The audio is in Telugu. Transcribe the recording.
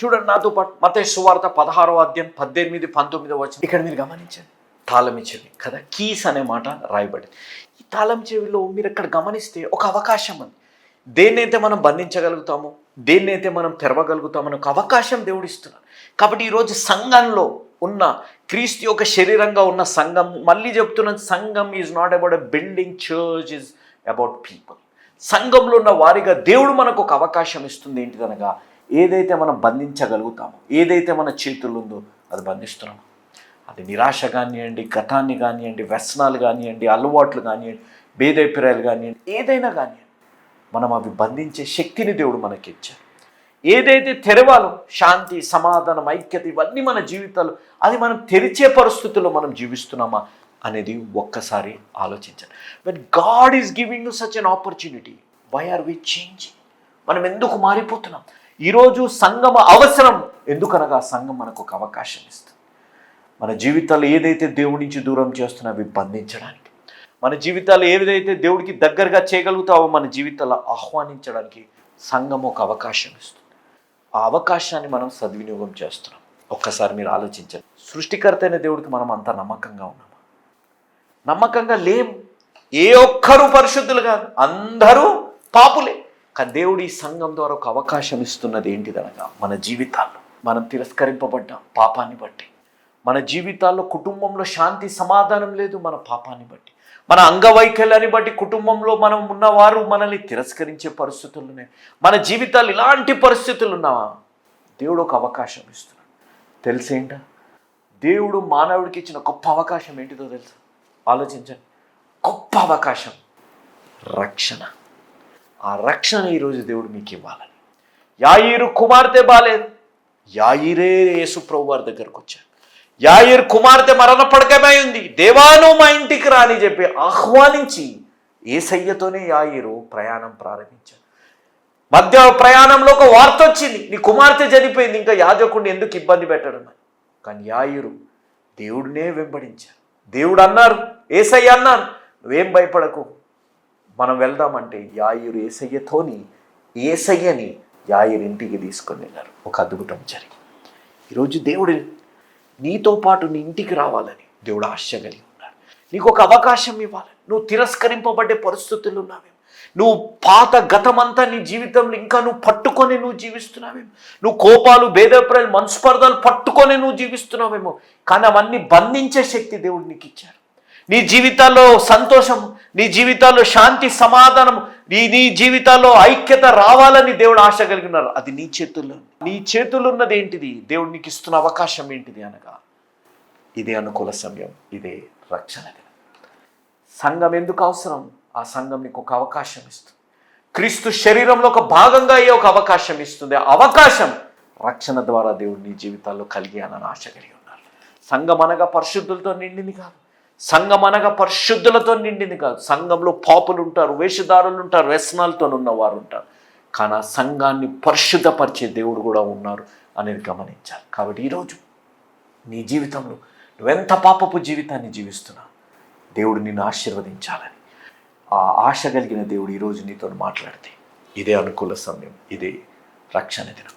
చూడండి నాతో పాటు మత సువార్త పదహారో అధ్యాయం పద్దెనిమిది పంతొమ్మిదో వచ్చిన ఇక్కడ మీరు గమనించండి. తాళమి చెవి కదా? కీస్ అనే మాట రాయబడింది. ఈ తాళం చెవిలో మీరు ఇక్కడ గమనిస్తే ఒక అవకాశం ఉంది. దేన్నైతే మనం బంధించగలుగుతామో దేన్నైతే మనం తెరవగలుగుతామో ఒక అవకాశం దేవుడిస్తున్నాడు కాబట్టి ఈరోజు సంఘంలో ఉన్న క్రీస్తు యొక్క శరీరంగా ఉన్న సంఘం మళ్ళీ చెప్తున్న సంఘం is not about a building church is about people సంఘంలో ఉన్న వారిగా దేవుడు మనకు ఒక అవకాశం ఇస్తుంది ఏంటిదనగా ఏదైతే మనం బంధించగలుగుతామో ఏదైతే మన చేతులు ఉందో అది బంధిస్తున్నామో అది నిరాశ కానివ్వండి గతాన్ని కానివ్వండి వ్యసనాలు కానివ్వండి అలవాట్లు కానివ్వండి భేదభిప్రాయాలు కానివ్వండి ఏదైనా కానివ్వండి మనం అవి బంధించే శక్తిని దేవుడు మనకి ఇచ్చారు ఏదైతే తెరవాలో శాంతి సమాధానం ఐక్యత ఇవన్నీ మన జీవితాలు అది మనం తెరిచే పరిస్థితుల్లో మనం జీవిస్తున్నామా అనేది ఒక్కసారి ఆలోచించండి. But God is giving such an opportunity why are we changing మనం ఎందుకు మారిపోతున్నాం? ఈరోజు సంఘం అవసరం. ఎందుకనగా సంఘం మనకు ఒక అవకాశం ఇస్తుంది. మన జీవితాలు ఏదైతే దేవుడి నుంచి దూరం చేస్తున్నా అవి బంధించడానికి. మన జీవితాలు ఏదైతే దేవుడికి దగ్గరగా చేయగలుగుతావో మన జీవితాలు ఆహ్వానించడానికి సంఘం ఒక అవకాశం ఇస్తుంది. ఆ అవకాశాన్ని మనం సద్వినియోగం చేస్తున్నాం. ఒక్కసారి మీరు ఆలోచించండి. సృష్టికర్తైన దేవుడికి మనం అంత నమ్మకంగా ఉన్నామా? నమ్మకంగా లేం. ఏ ఒక్కరు పరిశుద్ధులు కాదు. అందరూ పాపులే. దేవుడు ఈ సంఘం ద్వారా ఒక అవకాశం ఇస్తున్నది ఏంటిదనగా మన జీవితాల్లో మనం తిరస్కరింపబడ్డాం పాపాన్ని బట్టి. మన జీవితాల్లో కుటుంబంలో శాంతి సమాధానం లేదు మన పాపాన్ని బట్టి. మన అంగవైకల్యాన్ని బట్టి కుటుంబంలో మనం ఉన్నవారు మనల్ని తిరస్కరించే పరిస్థితులు మన జీవితాలు ఇలాంటి పరిస్థితులు ఉన్నావా? దేవుడు ఒక అవకాశం ఇస్తున్నాడు. తెలిసేంట దేవుడు మానవుడికి ఇచ్చిన గొప్ప అవకాశం ఏంటిదో తెలుసు? ఆలోచించండి. గొప్ప అవకాశం రక్షణ. ఆ రక్షణ ఈరోజు దేవుడు మీకు ఇవ్వాలని. యాయిరు కుమార్తె బాలేదు యాయిరే యేసు ప్రభు వారి దగ్గరకు వచ్చాడు. యాయిర్ కుమార్తె మరణ పడకమై ఉంది. దేవాను మా ఇంటికి రాని చెప్పి ఆహ్వానించి ఏసయ్యతోనే యాయిరు ప్రయాణం ప్రారంభించాడు. మధ్య ప్రయాణంలో ఒక వార్త వచ్చింది. నీ కుమార్తె చనిపోయింది ఇంకా యాజకుడిని ఎందుకు ఇబ్బంది పెట్టడం అని. కానీ యాయురు దేవుడినే వెంబడించారు దేవుడు అన్నారు ఏసయ్య అన్నారు నువ్వేం భయపడకు మనం వెళ్దామంటే యాయురు ఏసయ్యతోని ఏసయ్యని యాయిరు ఇంటికి తీసుకొని వెళ్ళారు. ఒక అద్భుతం జరిగి ఈరోజు దేవుడు నీతో పాటు నీ ఇంటికి రావాలని దేవుడు ఆశ కలిగి ఉన్నాడు. నీకు ఒక అవకాశం ఇవ్వాలని. నువ్వు తిరస్కరింపబడ్డే పరిస్థితులు ఉన్నావేమో నువ్వు పాత గతమంతా నీ జీవితంలో ఇంకా నువ్వు పట్టుకొని నువ్వు జీవిస్తున్నావేమో నువ్వు కోపాలు భేదప్రాయాలు మనస్పర్ధలు పట్టుకొని నువ్వు జీవిస్తున్నావేమో? కానీ అవన్నీ బంధించే శక్తి దేవుడు నీకు ఇచ్చారు నీ జీవితాల్లో సంతోషం నీ జీవితాల్లో శాంతి సమాధానం నీ నీ జీవితాల్లో ఐక్యత రావాలని దేవుడు ఆశ కలిగి ఉన్నారు. అది నీ చేతుల్లో. నీ చేతుల్లో ఉన్నది ఏంటిది? దేవుడు నీకు ఇస్తున్న అవకాశం ఏంటిది అనగా ఇదే అనుకూల సమయం ఇదే రక్షణ దినం. సంఘం ఎందుకు అవసరం? ఆ సంఘం నీకు ఒక అవకాశం ఇస్తుంది. క్రీస్తు శరీరంలో ఒక భాగంగా అయ్యే ఒక అవకాశం ఇస్తుంది. అవకాశం రక్షణ ద్వారా దేవుడు నీ జీవితాల్లో అనని ఆశ కలిగి ఉన్నారు. సంఘం అనగా పరిశుద్ధులతో నిండింది కాదు. సంఘం అనగా పరిశుద్ధులతో నిండింది కాదు. సంఘంలో పాపులు ఉంటారు వేషధారులు ఉంటారు వ్యసనాలతో ఉన్నవారు ఉంటారు. కానీ ఆ సంఘాన్ని పరిశుద్ధపరిచే దేవుడు కూడా ఉన్నారు అనేది గమనించాలి. కాబట్టి ఈరోజు నీ జీవితంలో నువ్వెంత పాపపు జీవితాన్ని జీవిస్తున్నావు? దేవుడు నిన్ను ఆశీర్వదించాలని. ఆ ఆశ కలిగిన దేవుడు ఈరోజు నీతో మాట్లాడితే ఇదే అనుకూల సమయం ఇదే రక్షణ దినం.